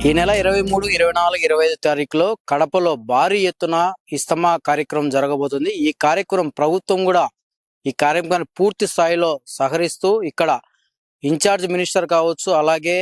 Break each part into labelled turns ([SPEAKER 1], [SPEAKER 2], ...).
[SPEAKER 1] ఈ నెల ఇరవై మూడు ఇరవై నాలుగు ఇరవై ఐదు తారీఖులో కడపలో భారీ ఎత్తున ఇస్తమా కార్యక్రమం జరగబోతుంది. ఈ కార్యక్రమం ప్రభుత్వం కూడా ఈ కార్యక్రమాన్ని పూర్తి స్థాయిలో సహకరిస్తూ ఇక్కడ ఇన్ఛార్జ్ మినిస్టర్ కావచ్చు అలాగే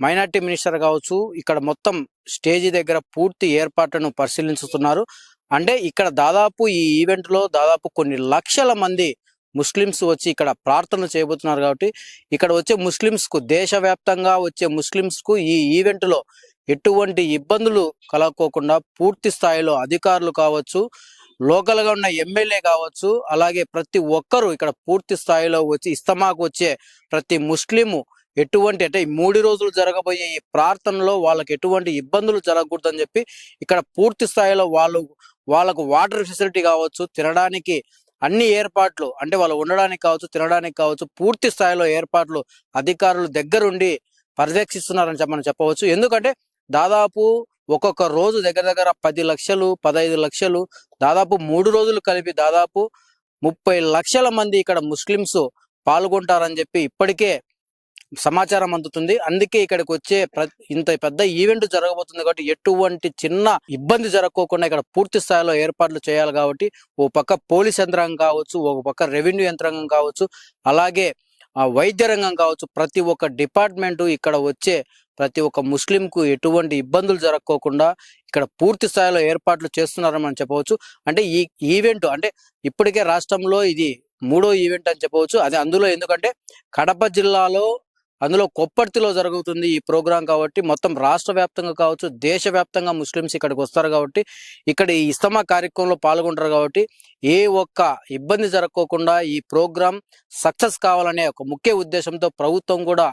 [SPEAKER 1] మైనార్టీ మినిస్టర్ కావచ్చు ఇక్కడ మొత్తం స్టేజీ దగ్గర పూర్తి ఏర్పాట్లను పరిశీలించుతున్నారు అంటే ఇక్కడ దాదాపు ఈ ఈవెంట్లో దాదాపు కొన్ని లక్షల మంది ముస్లిమ్స్ వచ్చి ఇక్కడ ప్రార్థనలు చేయబోతున్నారు కాబట్టి ఇక్కడ వచ్చే ముస్లిమ్స్కు దేశవ్యాప్తంగా వచ్చే ముస్లిమ్స్కు ఈ ఈవెంట్లో ఎటువంటి ఇబ్బందులు కలగకోకుండా పూర్తి స్థాయిలో అధికారులు కావచ్చు లోకల్గా ఉన్న ఎమ్మెల్యే కావచ్చు అలాగే ప్రతి ఒక్కరూ ఇక్కడ పూర్తి స్థాయిలో వచ్చి ఇస్తమాకు వచ్చే ప్రతి ముస్లిము ఎటువంటి అంటే మూడు రోజులు జరగబోయే ఈ ప్రార్థనలో వాళ్ళకి ఎటువంటి ఇబ్బందులు జరగకూడదని చెప్పి ఇక్కడ పూర్తి స్థాయిలో వాళ్ళు వాళ్ళకు వాటర్ ఫెసిలిటీ కావచ్చు తినడానికి అన్ని ఏర్పాట్లు అంటే వాళ్ళు ఉండడానికి కావచ్చు తినడానికి కావచ్చు పూర్తి స్థాయిలో ఏర్పాట్లు అధికారులు దగ్గరుండి పర్యవేక్షిస్తున్నారని మనం చెప్పవచ్చు. ఎందుకంటే దాదాపు ఒక్కొక్క రోజు దగ్గర దగ్గర పది లక్షలు పదహైదు లక్షలు దాదాపు మూడు రోజులు కలిపి దాదాపు ముప్పై లక్షల మంది ఇక్కడ ముస్లిమ్స్ పాల్గొంటారని చెప్పి ఇప్పటికే సమాచారం అందుతుంది. అందుకే ఇక్కడికి వచ్చే ఇంత పెద్ద ఈవెంట్ జరగబోతుంది కాబట్టి ఎటువంటి చిన్న ఇబ్బంది జరగకోకుండా ఇక్కడ పూర్తి స్థాయిలో ఏర్పాట్లు చేయాలి కాబట్టి ఓ పక్క పోలీస్ యంత్రాంగం కావచ్చు ఒక పక్క రెవెన్యూ యంత్రాంగం కావచ్చు అలాగే ఆ వైద్య రంగం కావచ్చు ప్రతి ఒక్క డిపార్ట్మెంట్ ఇక్కడ వచ్చే ప్రతి ఒక్క ముస్లిం కు ఎటువంటి ఇబ్బందులు జరగకోకుండా ఇక్కడ పూర్తి స్థాయిలో ఏర్పాట్లు చేస్తున్నారని మనం చెప్పవచ్చు. అంటే ఈ ఈవెంట్ అంటే ఇప్పటికే రాష్ట్రంలో ఇది మూడో ఈవెంట్ అని చెప్పవచ్చు. అదే అందులో ఎందుకంటే కడప జిల్లాలో అందులో కొప్పర్తిలో జరుగుతుంది ఈ ప్రోగ్రాం కాబట్టి మొత్తం రాష్ట్ర వ్యాప్తంగా కావచ్చు దేశవ్యాప్తంగా ముస్లిమ్స్ ఇక్కడికి వస్తారు కాబట్టి ఇక్కడ ఈ ఇస్తమా కార్యక్రమంలో పాల్గొంటారు కాబట్టి ఏ ఒక్క ఇబ్బంది జరగకోకుండా ఈ ప్రోగ్రాం సక్సెస్ కావాలనే ఒక ముఖ్య ఉద్దేశంతో ప్రభుత్వం కూడా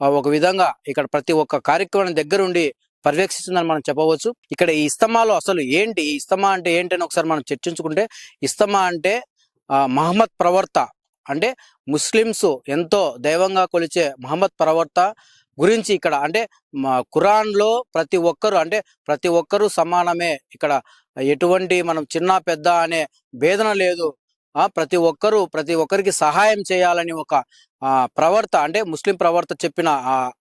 [SPEAKER 1] ఒక విధంగా ఇక్కడ ప్రతి ఒక్క కార్యక్రమం దగ్గరుండి పర్యవేక్షిస్తుందని మనం చెప్పవచ్చు. ఇక్కడ ఈ ఇస్తమాలో అసలు ఏంటి ఇస్తమా అంటే ఏంటి అని ఒకసారి మనం చర్చించుకుంటే ఇస్తమా అంటే మహమ్మద్ ప్రవర్త అంటే ముస్లిమ్స్ ఎంతో దైవంగా కొలిచే మహమ్మద్ ప్రవర్త గురించి ఇక్కడ అంటే ఖురాన్లో ప్రతి ఒక్కరు అంటే ప్రతి ఒక్కరూ సమానమే. ఇక్కడ ఎటువంటి మనం చిన్న పెద్ద అనే భేదన లేదు. ప్రతి ఒక్కరూ ప్రతి ఒక్కరికి సహాయం చేయాలని ఒక ప్రవర్త అంటే ముస్లిం ప్రవర్త చెప్పిన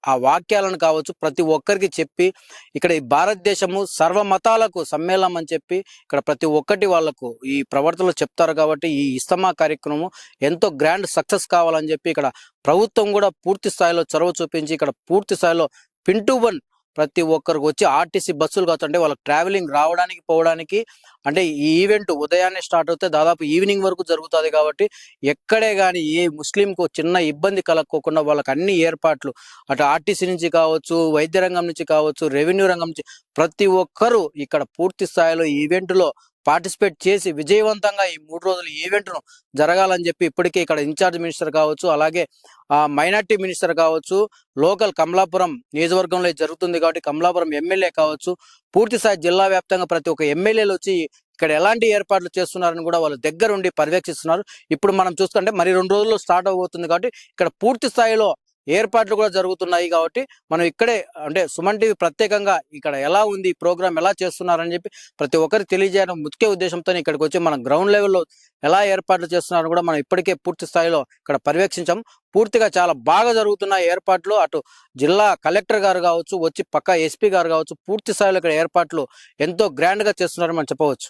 [SPEAKER 1] ఆ వాక్యాలను కావచ్చు ప్రతి ఒక్కరికి చెప్పి ఇక్కడ ఈ భారతదేశము సర్వ మతాలకు సమ్మేళనం అని చెప్పి ఇక్కడ ప్రతి ఒక్కటి వాళ్ళకు ఈ ప్రవర్తనలు చెప్తారు కాబట్టి ఈ ఇస్తమా కార్యక్రమం ఎంతో గ్రాండ్ సక్సెస్ కావాలని చెప్పి ఇక్కడ ప్రభుత్వం కూడా పూర్తి స్థాయిలో చొరవ చూపించి ఇక్కడ పూర్తి స్థాయిలో పిన్ టు వన్ ప్రతి ఒక్కరికి వచ్చి ఆర్టీసీ బస్సులు కాదంటే వాళ్ళకి ట్రావెలింగ్ రావడానికి పోవడానికి అంటే ఈ ఈవెంట్ ఉదయాన్నే స్టార్ట్ అవుతే దాదాపు ఈవినింగ్ వరకు జరుగుతుంది కాబట్టి ఎక్కడే కానీ ఏ ముస్లింకు చిన్న ఇబ్బంది కలక్కోకుండా వాళ్ళకి అన్ని ఏర్పాట్లు అటు ఆర్టీసీ నుంచి కావచ్చు వైద్య రంగం నుంచి కావచ్చు రెవెన్యూ రంగం నుంచి ప్రతి ఒక్కరూ ఇక్కడ పూర్తి స్థాయిలో ఈవెంట్లో పార్టిసిపేట్ చేసి విజయవంతంగా ఈ మూడు రోజులు ఈవెంట్ను జరగాలని చెప్పి ఇప్పటికే ఇక్కడ ఇన్ఛార్జ్ మినిస్టర్ కావచ్చు అలాగే ఆ మైనార్టీ మినిస్టర్ కావచ్చు లోకల్ కమలాపురం నియోజకవర్గంలో జరుగుతుంది కాబట్టి కమలాపురం ఎమ్మెల్యే కావచ్చు పూర్తి స్థాయి జిల్లా వ్యాప్తంగా ప్రతి ఒక్క ఎమ్మెల్యేలు వచ్చి ఇక్కడ ఎలాంటి ఏర్పాట్లు చేస్తున్నారని కూడా వాళ్ళ దగ్గరుండి పర్యవేక్షిస్తున్నారు. ఇప్పుడు మనం చూసుకుంటే మరి రెండు రోజుల్లో స్టార్ట్ అవబోతుంది కాబట్టి ఇక్కడ పూర్తి స్థాయిలో ఏర్పాట్లు కూడా జరుగుతున్నాయి కాబట్టి మనం ఇక్కడే అంటే సుమన్ టీవీ ప్రత్యేకంగా ఇక్కడ ఎలా ఉంది ఈ ప్రోగ్రామ్ ఎలా చేస్తున్నారని చెప్పి ప్రతి ఒక్కరికి తెలియజేయడం ముఖ్య ఉద్దేశంతో ఇక్కడికి వచ్చి మనం గ్రౌండ్ లెవెల్లో ఎలా ఏర్పాట్లు చేస్తున్నారని కూడా మనం ఇప్పటికే పూర్తి స్థాయిలో ఇక్కడ పర్యవేక్షించాం. పూర్తిగా చాలా బాగా జరుగుతున్న ఏర్పాట్లు అటు జిల్లా కలెక్టర్ గారు కావచ్చు వచ్చి పక్క ఎస్పీ గారు కావచ్చు పూర్తి స్థాయిలో ఇక్కడ ఏర్పాట్లు ఎంతో గ్రాండ్గా చేస్తున్నారని మనం చెప్పవచ్చు.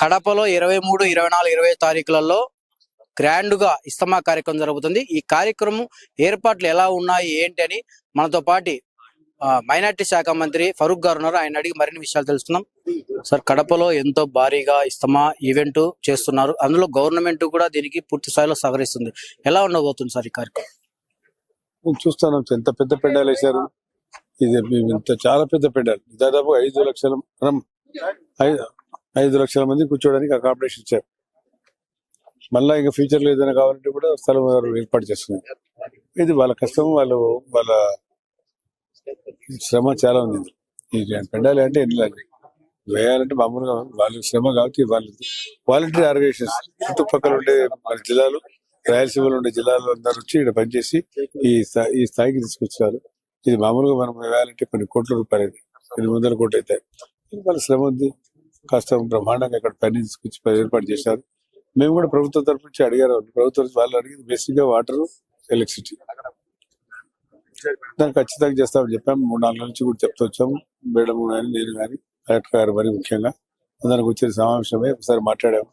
[SPEAKER 1] కడపలో ఇరవై మూడు ఇరవై నాలుగు ఇరవై తారీఖులలో గ్రాండ్గా ఇస్తమా కార్యక్రమం జరుగుతుంది. ఈ కార్యక్రమం ఏర్పాట్లు ఎలా ఉన్నాయి ఏంటి అని మనతో పాటి ఆ, మైనార్టీ శాఖ మంత్రి ఫరూక్ గారు ఉన్నారు. ఆయన అడిగి మరిన్ని విషయాలు తెలుసుకుందాం. సార్ కడపలో ఎంతో భారీగా ఇస్తమా ఈవెంట్ చేస్తున్నారు. అందులో గవర్నమెంట్ కూడా దీనికి పూర్తి స్థాయిలో సహకరిస్తుంది. ఎలా ఉండబోతుంది సార్ ఈ కార్యక్రమం?
[SPEAKER 2] చూస్తాను. ఎంత పెద్ద పెండాలు వేశారు ఇది ఇంత చాలా పెద్ద పెండాలు. దాదాపు ఐదు లక్షల మనం ఐదు లక్షల మంది కూర్చోడానికి అకామిడేషన్ ఇచ్చారు. మళ్ళా ఇంకా ఫ్యూచర్లో ఏదైనా కావాలంటే కూడా స్థలం ఏర్పాటు చేస్తున్నారు. ఇది వాళ్ళ కష్టం వాళ్ళు వాళ్ళ శ్రమ చాలా ఉంది పెండాలి అంటే ఎన్ని వేయాలంటే మామూలుగా వాళ్ళ శ్రమ కాబట్టి వాళ్ళు వాలంటీర్ ఆర్గనైజేషన్స్ చుట్టుపక్కల ఉండే మన జిల్లాలు రాయలసీమలో ఉండే జిల్లాలో అందరూ వచ్చి ఇక్కడ పనిచేసి ఈ ఈ స్థాయికి తీసుకొచ్చారు. ఇది మామూలుగా మనం వేయాలంటే కొన్ని కోట్ల రూపాయలు అయితే వందల కోట్లు అవుతాయి వాళ్ళ శ్రమ ఉంది. కాస్త బ్రహ్మాండంగా ఇక్కడ పని తీసుకొచ్చి ఏర్పాటు చేశారు. మేము కూడా ప్రభుత్వం తరపు నుంచి అడిగారు. ప్రభుత్వం వాళ్ళు అడిగింది బేసిక్గా వాటర్ ఎలక్ట్రిసిటీ. దాన్ని ఖచ్చితంగా చేస్తామని చెప్పాము. మూడు నాలుగు నుంచి కూడా చెప్తూ వచ్చాము. మేడం కానీ నేను కానీ కలెక్టర్ గారు మరి ముఖ్యంగా అందరికి వచ్చిన సమావేశమే ఒకసారి మాట్లాడాము.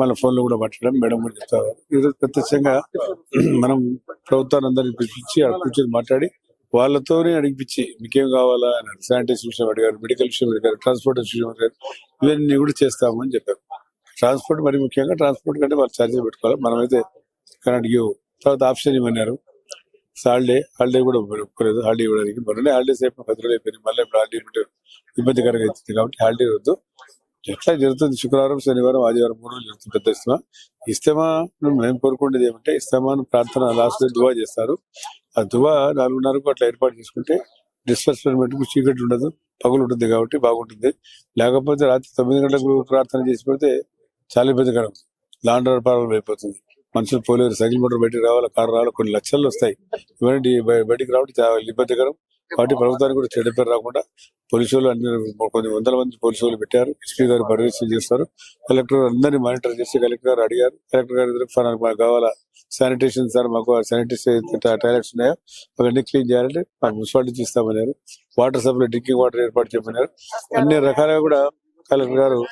[SPEAKER 2] మళ్ళీ ఫోన్లో కూడా మాట్లాడాం మేడం కూడా చెప్తారు ఈరోజు ప్రత్యక్షంగా మనం ప్రభుత్వాన్ని అందరినీ పిలిపించి అక్కడ కూర్చొని మాట్లాడి వాళ్ళతోనే అడిగిపించి మీకేం కావాలా అని శానిటైజేషన్ విషయం అడిగారు మెడికల్ విషయం అడిగారు ట్రాన్స్పోర్ట్ విషయం అడిగారు. ఇవన్నీ కూడా చేస్తామని చెప్పారు. ట్రాన్స్పోర్ట్ మరి ముఖ్యంగా ట్రాన్స్పోర్ట్ కంటే వాళ్ళు ఛార్జీలు పెట్టుకోవాలి. మనమైతే కరెంట్ గివ్ తర్వాత ఆప్షన్ ఇవ్వన్నారు హాలిడే హాలిడే కూడా ఒప్పుకోలేదు హాలిడే ఇవ్వడానికి మొన్ననే హాలిడేస్ అయిపోయి పది రోజులు అయిపోయింది. మళ్ళీ ఇప్పుడు హాలిడే ఉంటే ఇబ్బందికరంగా అవుతుంది కాబట్టి హాలిడే వద్దు ఎట్లా జరుగుతుంది? శుక్రవారం శనివారం ఆదివారం మూడు రోజులు జరుగుతుంది పెద్ద ఇస్తమా ఇస్తమా మేము కోరుకునేది ఏమంటే ఇస్తమాను ప్రార్థన లాస్ట్ డే దువా చేస్తారు. ఆ దువా నాలుగున్నరకు అట్లా ఏర్పాటు చేసుకుంటే డిస్పర్స్మెంట్ చీకటి ఉండదు పగులు ఉంటుంది కాబట్టి బాగుంటుంది. లేకపోతే రాత్రి తొమ్మిది గంటలకు ప్రార్థన చేసి పెడితే చాలా ఇబ్బందికరం లాండ్ ఆర్డర్ అయిపోతుంది. మనుషులు పోలేరు. సైకిల్ మోటార్ బయటకు రావాలి? కారు రావాలి? కొన్ని లక్షలు వస్తాయి. ఇవన్నీ బయ- బయటికి రావడం చాలా ఇబ్బందికరం. కాబట్టి ప్రభుత్వానికి కూడా చెడ్డ పేరు రాకుండా పోలీసు అన్ని కొన్ని వందల మంది పోలీసు పెట్టారు. ఎస్పీ గారు పర్యవేక్షణ చేస్తారు. కలెక్టర్ అందరినీ మానిటర్ చేసి కలెక్టర్ గారు అడిగారు. కలెక్టర్ గారి దగ్గర మాకు కావాలా? శానిటేషన్ సార్ మాకు శానిటేషన్ టాయిలెట్స్ ఉన్నాయో అవన్నీ క్లీన్ చేయాలంటే మాకు మున్సిపాలిటీ ఇస్తామన్నారు వాటర్ సప్లై డ్రింకింగ్ వాటర్ ఏర్పాటు చేయమన్నారు. అన్ని రకాలుగా కూడా కలెక్టర్ గారు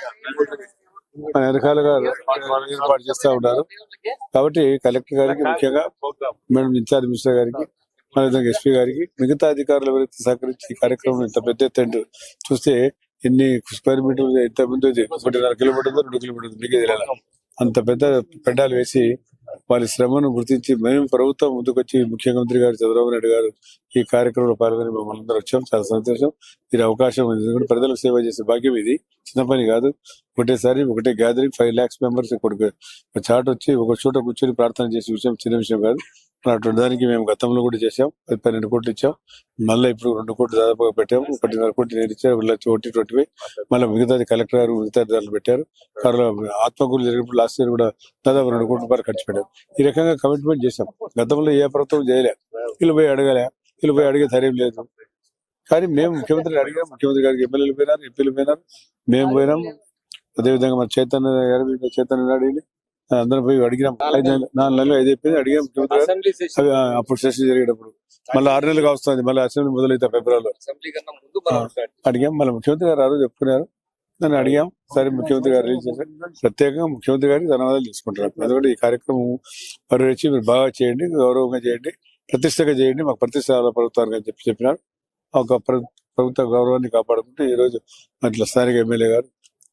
[SPEAKER 2] అన్ని రకాలుగా ఏర్పాటు చేస్తా ఉన్నారు. కాబట్టి కలెక్టర్ గారికి ముఖ్యంగా మేడం ఇన్ఛార్జ్ మినిస్టర్ గారికి అదేవిధంగా ఎస్పీ గారికి మిగతా అధికారులు ఎవరైతే సహకరించి ఈ కార్యక్రమం ఇంత పెద్ద ఎత్తున చూస్తే ఎన్ని స్క్వేర్ మీటర్లు ఎంత ముందు ఒకటిన్నర కిలోమీటర్ రెండు కిలోమీటర్లు మీకే తెలియాలి అంత పెద్ద పెడ్డాలు వేసి వారి శ్రమను గుర్తించి మేము ప్రభుత్వం ముందుకొచ్చి ముఖ్యమంత్రి గారు చంద్రబాబు నాయుడు గారు ఈ కార్యక్రమంలో పాల్గొని మమ్మల్ని అందరూ వచ్చాం. చాలా సంతోషం. ఇది అవకాశం ఉంది. ఎందుకంటే ప్రజలకు సేవ చేసే భాగ్యం ఇది. చిన్న పని కాదు. ఒకటేసారి ఒకటే గ్యాదరింగ్ ఫైవ్ లాక్స్ మెంబర్స్ ఇక్కడ చాట్ వచ్చి ఒక చోట కూర్చొని ప్రార్థన చేసే విషయం చిన్న విషయం కాదు. అటువంటి దానికి మేము గతంలో కూడా చేసాం పన్నెండు కోట్లు ఇచ్చాం. మళ్ళీ ఇప్పుడు రెండు కోట్లు దాదాపుగా పెట్టాము ఒకటిన్నర కోట్లు నేను ఇచ్చాను. లక్ష ఒకటి ట్వంటీ మళ్ళీ మిగతాది కలెక్టర్ గారు మిగతా దాంట్లో పెట్టారు. కారణం ఆత్మకూరు జరిగినప్పుడు లాస్ట్ ఇయర్ కూడా దాదాపు రెండు కోట్ల రూపాయలు ఖర్చు పెట్టాం ఈ రకంగా కమిట్మెంట్ చేశాం. గతంలో ఏ ప్రభుత్వం చేయలే. వీళ్ళు పోయి అడగలే. వీళ్ళు పోయి అడిగే ధైర్యం లేదు. కానీ మేము ముఖ్యమంత్రిని అడిగాం. ముఖ్యమంత్రి గారికి ఎమ్మెల్యేలు పోయినారు ఎంపీలు పోయినారు. మేము పోయినాం. అదేవిధంగా మన చైతన్య గారు చైతన్య అడిగి అందరం పోయి అడిగినాం. నాలుగు నెలలు ఐదు అయిపోయింది అడిగాం అప్పుడు సెషన్ జరిగేటప్పుడు. మళ్ళీ ఆరు నెలలుగా వస్తుంది మళ్ళీ అసెంబ్లీ మొదలైతే ఫిబ్రవరిలో. అడిగాం మళ్ళీ ముఖ్యమంత్రి గారు రోజు చెప్పుకున్నారు. నన్ను అడిగాం సరే ముఖ్యమంత్రి గారు రిలీజ్ చేశారు. ప్రత్యేకంగా ముఖ్యమంత్రి గారికి ధన్యవాదాలు తీసుకుంటున్నారు ఎందుకంటే ఈ కార్యక్రమం పర్యవేక్షి మీరు బాగా చేయండి గౌరవంగా చేయండి ప్రతిష్టగా చేయండి మాకు ప్రతిష్ట ప్రభుత్వానికి అని చెప్పి చెప్పినారు. ఒక ప్ర- ప్రభుత్వ గౌరవాన్ని కాపాడుకుంటూ ఈ రోజు అట్లా స్థానిక ఎమ్మెల్యే గారు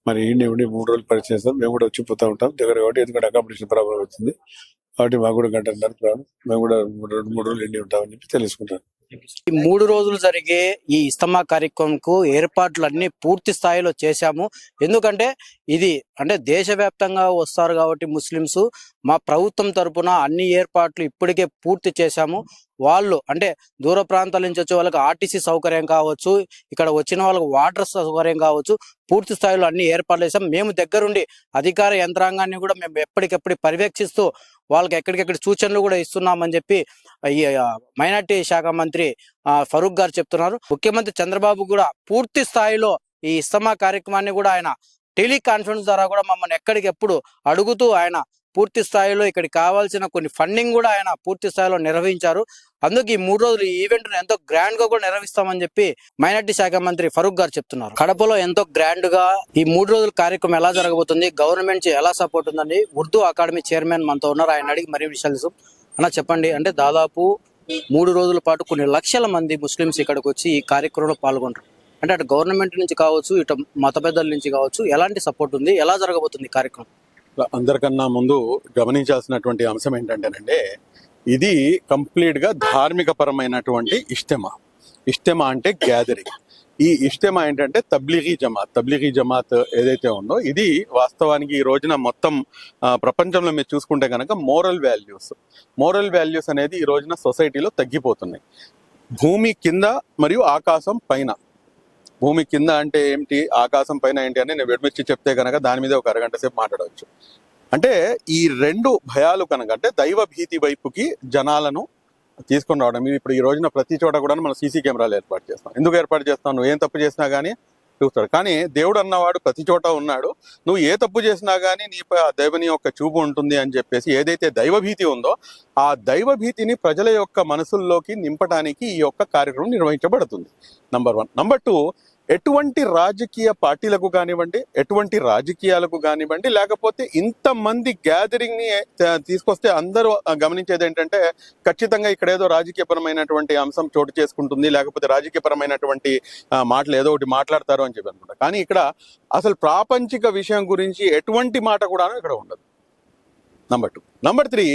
[SPEAKER 2] మరి ఈయన ఉండి మూడు రోజులు పరిచయం చేస్తాం. మేము కూడా వచ్చి ఉంటాం. దగ్గర కాబట్టి ఎందుకంటే అకామిడేషన్ ప్రాబ్లం వచ్చింది. కాబట్టి మాకు కూడా గంటన్నర ప్రాబ్లం. మేము కూడా మూడు రెండు మూడు రోజులు ఎండి ఉంటామని చెప్పి తెలుసుకుంటాం
[SPEAKER 1] ఈ మూడు రోజులు జరిగే ఈ ఇస్తమా కార్యక్రమంకు ఏర్పాట్లు అన్ని పూర్తి స్థాయిలో చేశాము. ఎందుకంటే ఇది అంటే దేశవ్యాప్తంగా వస్తారు కాబట్టి ముస్లిమ్స్ మా ప్రభుత్వం తరపున అన్ని ఏర్పాట్లు ఇప్పటికే పూర్తి చేశాము. వాళ్ళు అంటే దూర ప్రాంతాల నుంచి వచ్చే వాళ్ళకి ఆర్టీసీ సౌకర్యం కావచ్చు ఇక్కడ వచ్చిన వాళ్ళకి వాటర్ సౌకర్యం కావచ్చు పూర్తి స్థాయిలో అన్ని ఏర్పాట్లు చేసాం మేము దగ్గరుండి అధికార యంత్రాంగాన్ని కూడా మేము ఎప్పటికెప్పుడు పర్యవేక్షిస్తూ వాళ్ళకి ఎక్కడికెక్కడ సూచనలు కూడా ఇస్తున్నామని చెప్పి మైనార్టీ శాఖ మంత్రి ఆ, ఫరూక్ గారు చెప్తున్నారు. ముఖ్యమంత్రి చంద్రబాబు కూడా పూర్తి స్థాయిలో ఈ ఇస్తమా కార్యక్రమాన్ని కూడా ఆయన టెలికాన్ఫరెన్స్ ద్వారా కూడా మమ్మల్ని ఎక్కడికెప్పుడు అడుగుతూ ఆయన పూర్తి స్థాయిలో ఇక్కడికి కావాల్సిన కొన్ని ఫండింగ్ కూడా ఆయన పూర్తి స్థాయిలో నిర్వహించారు. అందుకు ఈ మూడు రోజులు ఈ ఈవెంట్ ఎంతో గ్రాండ్గా కూడా నిర్వహిస్తామని చెప్పి మైనార్టీ శాఖ మంత్రి ఫరూక్ గారు చెప్తున్నారు. కడపలో ఎంతో గ్రాండ్గా ఈ మూడు రోజుల కార్యక్రమం ఎలా జరగబోతుంది గవర్నమెంట్ ఎలా సపోర్ట్ ఉందండి ఉర్దూ అకాడమీ చైర్మన్ మనతో ఉన్నారు. ఆయన అడిగి మరీ విషయాలు అన్న చెప్పండి అంటే దాదాపు మూడు రోజుల పాటు కొన్ని లక్షల మంది ముస్లిమ్స్ ఇక్కడికి వచ్చి ఈ కార్యక్రమంలో పాల్గొంటారు. అంటే అటు గవర్నమెంట్ నుంచి కావచ్చు ఇటు మత పెద్దల నుంచి కావచ్చు ఎలాంటి సపోర్ట్ ఉంది? ఎలా జరగబోతుంది ఈ కార్యక్రమం?
[SPEAKER 3] అందరికన్నా ముందు గమనించాల్సినటువంటి అంశం ఏంటంటేనంటే ఇది కంప్లీట్గా ధార్మిక పరమైనటువంటి ఇష్టమా? ఇష్టమా అంటే గ్యాదరింగ్. ఈ ఇష్టమా ఏంటంటే తబ్లిగీ జమాత్ తబ్లిగీ జమాత్ ఏదైతే ఉందో ఇది వాస్తవానికి ఈ రోజున మొత్తం ప్రపంచంలో మీరు చూసుకుంటే కనుక మోరల్ వాల్యూస్. మోరల్ వాల్యూస్ అనేది ఈ రోజున సొసైటీలో తగ్గిపోతున్నాయి. భూమి కింద మరియు ఆకాశం పైన. భూమి కింద అంటే ఏంటి ఆకాశం పైన ఏంటి అని నేను విడమిచ్చి చెప్తే కనుక దాని మీద ఒక అరగంట సేపు మాట్లాడవచ్చు. అంటే ఈ రెండు భయాలు కనుక అంటే దైవ భీతి వైపుకి జనాలను తీసుకొని రావడం. ఇప్పుడు ఈ రోజున ప్రతి చోట కూడా మనం సీసీ కెమెరాలు ఏర్పాటు చేస్తాం. ఎందుకు ఏర్పాటు చేస్తాం? నువ్వు ఏం తప్పు చేసినా కానీ చూస్తాడు. కానీ దేవుడు అన్నవాడు ప్రతి చోట ఉన్నాడు. నువ్వు ఏ తప్పు చేసినా కానీ నీపై ఆ దైవని యొక్క చూపు ఉంటుంది అని చెప్పేసి ఏదైతే దైవభీతి ఉందో ఆ దైవభీతిని ప్రజల యొక్క మనసుల్లోకి నింపడానికి ఈ యొక్క కార్యక్రమం నిర్వహించబడుతుంది. Number one. నంబర్ టూ ఎటువంటి రాజకీయ పార్టీలకు కానివ్వండి ఎటువంటి రాజకీయాలకు కానివ్వండి లేకపోతే ఇంతమంది గ్యాదరింగ్ని తీసుకొస్తే అందరూ గమనించేది ఏంటంటే ఖచ్చితంగా ఇక్కడ ఏదో రాజకీయపరమైనటువంటి అంశం చోటు చేసుకుంటుంది లేకపోతే రాజకీయపరమైనటువంటి మాటలు ఏదో ఒకటి మాట్లాడతారు అని చెప్పి అనుకుంటా. కానీ ఇక్కడ అసలు ప్రాపంచిక విషయం గురించి ఎటువంటి మాట కూడా ఇక్కడ ఉండదు. నంబర్ టూ నంబర్ త్రీ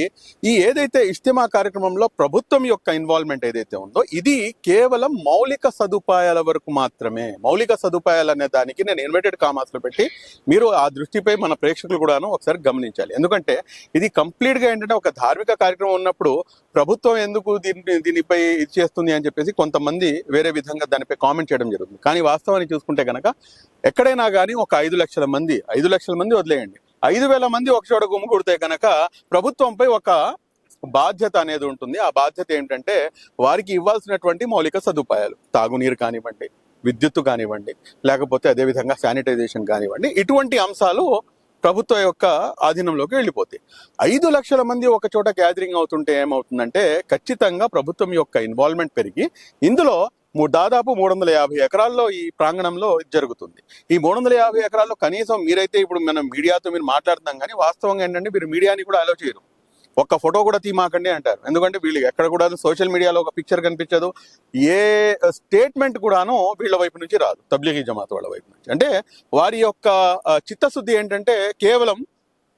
[SPEAKER 3] ఈ ఏదైతే ఇస్తిమా కార్యక్రమంలో ప్రభుత్వం యొక్క ఇన్వాల్వ్మెంట్ ఏదైతే ఉందో ఇది కేవలం మౌలిక సదుపాయాల వరకు మాత్రమే. మౌలిక సదుపాయాలు అనే దానికి నేను ఇన్వర్టెడ్ కామాస్లో పెట్టి మీరు ఆ దృష్టిపై మన ప్రేక్షకులు కూడాను ఒకసారి గమనించాలి. ఎందుకంటే ఇది కంప్లీట్గా ఏంటంటే ఒక ధార్మిక కార్యక్రమం ఉన్నప్పుడు ప్రభుత్వం ఎందుకు దీని దీనిపై ఇది చేస్తుంది అని చెప్పేసి కొంతమంది వేరే విధంగా దానిపై కామెంట్ చేయడం జరుగుతుంది. కానీ వాస్తవాన్ని చూసుకుంటే గనక ఎక్కడైనా కానీ ఒక ఐదు లక్షల మంది ఐదు లక్షల మంది వదిలేయండి. ఐదు వేల మంది ఒక చోట కనుక ప్రభుత్వంపై ఒక బాధ్యత అనేది ఉంటుంది. ఆ బాధ్యత ఏంటంటే వారికి ఇవ్వాల్సినటువంటి మౌలిక సదుపాయాలు. తాగునీరు కానివ్వండి విద్యుత్తు కానివ్వండి లేకపోతే అదే విధంగా శానిటైజేషన్ కానివ్వండి ఇటువంటి అంశాలు ప్రభుత్వం యొక్క ఆధీనంలోకి వెళ్ళిపోతాయి. ఐదు లక్షల మంది ఒక చోట గ్యాదరింగ్ అవుతుంటే ఏమవుతుందంటే ఖచ్చితంగా ప్రభుత్వం యొక్క ఇన్వాల్వ్మెంట్ పెరిగి ఇందులో దాదాపు మూడు వందల యాభై ఎకరాల్లో ఈ ప్రాంగణంలో జరుగుతుంది. ఈ మూడు వందల యాభై ఎకరాల్లో కనీసం మీరైతే ఇప్పుడు మనం మీడియాతో మీరు మాట్లాడుతున్నాం కానీ వాస్తవంగా ఏంటంటే మీరు మీడియాని కూడా అలో చేయరు. ఒక్క ఫోటో కూడా తీమాకండి అంటారు. ఎందుకంటే వీళ్ళు ఎక్కడ కూడా సోషల్ మీడియాలో ఒక పిక్చర్ కనిపించదు. ఏ స్టేట్మెంట్ కూడాను వీళ్ళ వైపు నుంచి రాదు. తబ్లీగీ జమాత్ వాళ్ళ వైపు నుంచి. అంటే వారి యొక్క చిత్తశుద్ధి ఏంటంటే కేవలం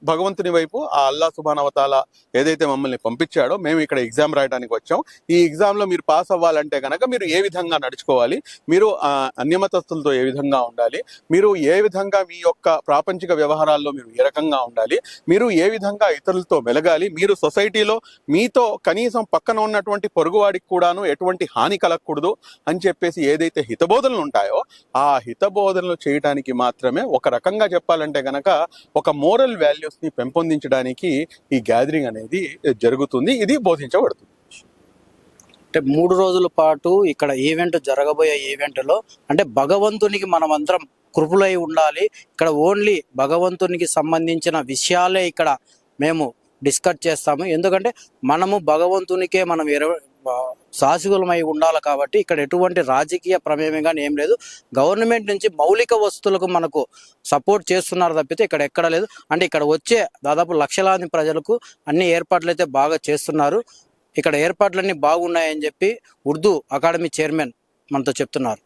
[SPEAKER 3] భగవంతుని వైపు ఆ అల్లా సుభానవతాల ఏదైతే మమ్మల్ని పంపించాడో మేము ఇక్కడ ఎగ్జామ్ రాయడానికి వచ్చాం. ఈ ఎగ్జామ్లో మీరు పాస్ అవ్వాలంటే కనుక మీరు ఏ విధంగా నడుచుకోవాలి? మీరు ఆ, అన్యమతస్తులతో ఏ విధంగా ఉండాలి? మీరు ఏ విధంగా మీ యొక్క ప్రాపంచిక వ్యవహారాల్లో మీరు ఏ రకంగా ఉండాలి? మీరు ఏ విధంగా ఇతరులతో మెలగాలి? మీరు సొసైటీలో మీతో కనీసం పక్కన ఉన్నటువంటి పొరుగువాడికి కూడాను ఎటువంటి హాని కలగకూడదు అని చెప్పేసి ఏదైతే హితబోధనలు ఉంటాయో ఆ హితబోధనలు చేయడానికి మాత్రమే ఒక రకంగా చెప్పాలంటే గనక ఒక మోరల్ వాల్యూ ని పెంపొందించడానికి ఈ గ్యాదరింగ్ అనేది జరుగుతుంది. ఇది బోధించబడుతుంది.
[SPEAKER 1] అంటే మూడు రోజుల పాటు ఇక్కడ ఈవెంట్ జరగబోయే ఈవెంట్లో అంటే భగవంతునికి మనమందరం కృపులై ఉండాలి. ఇక్కడ ఓన్లీ భగవంతునికి సంబంధించిన విషయాలే ఇక్కడ మేము డిస్కస్ చేస్తాము. ఎందుకంటే మనము భగవంతునికే మనం సాసుగులమై ఉండాలి కాబట్టి ఇక్కడ ఎటువంటి రాజకీయ ప్రమేయం కానీ ఏం లేదు. గవర్నమెంట్ నుంచి మౌలిక వస్తువులకు మనకు సపోర్ట్ చేస్తున్నారు తప్పితే ఇక్కడ ఎక్కడ లేదు. అంటే ఇక్కడ వచ్చే దాదాపు లక్షలాది ప్రజలకు అన్ని ఏర్పాట్లు అయితే బాగా చేస్తున్నారు. ఇక్కడ ఏర్పాట్లన్నీ బాగున్నాయని చెప్పి ఉర్దూ అకాడమీ చైర్మన్ మనతో చెప్తున్నారు.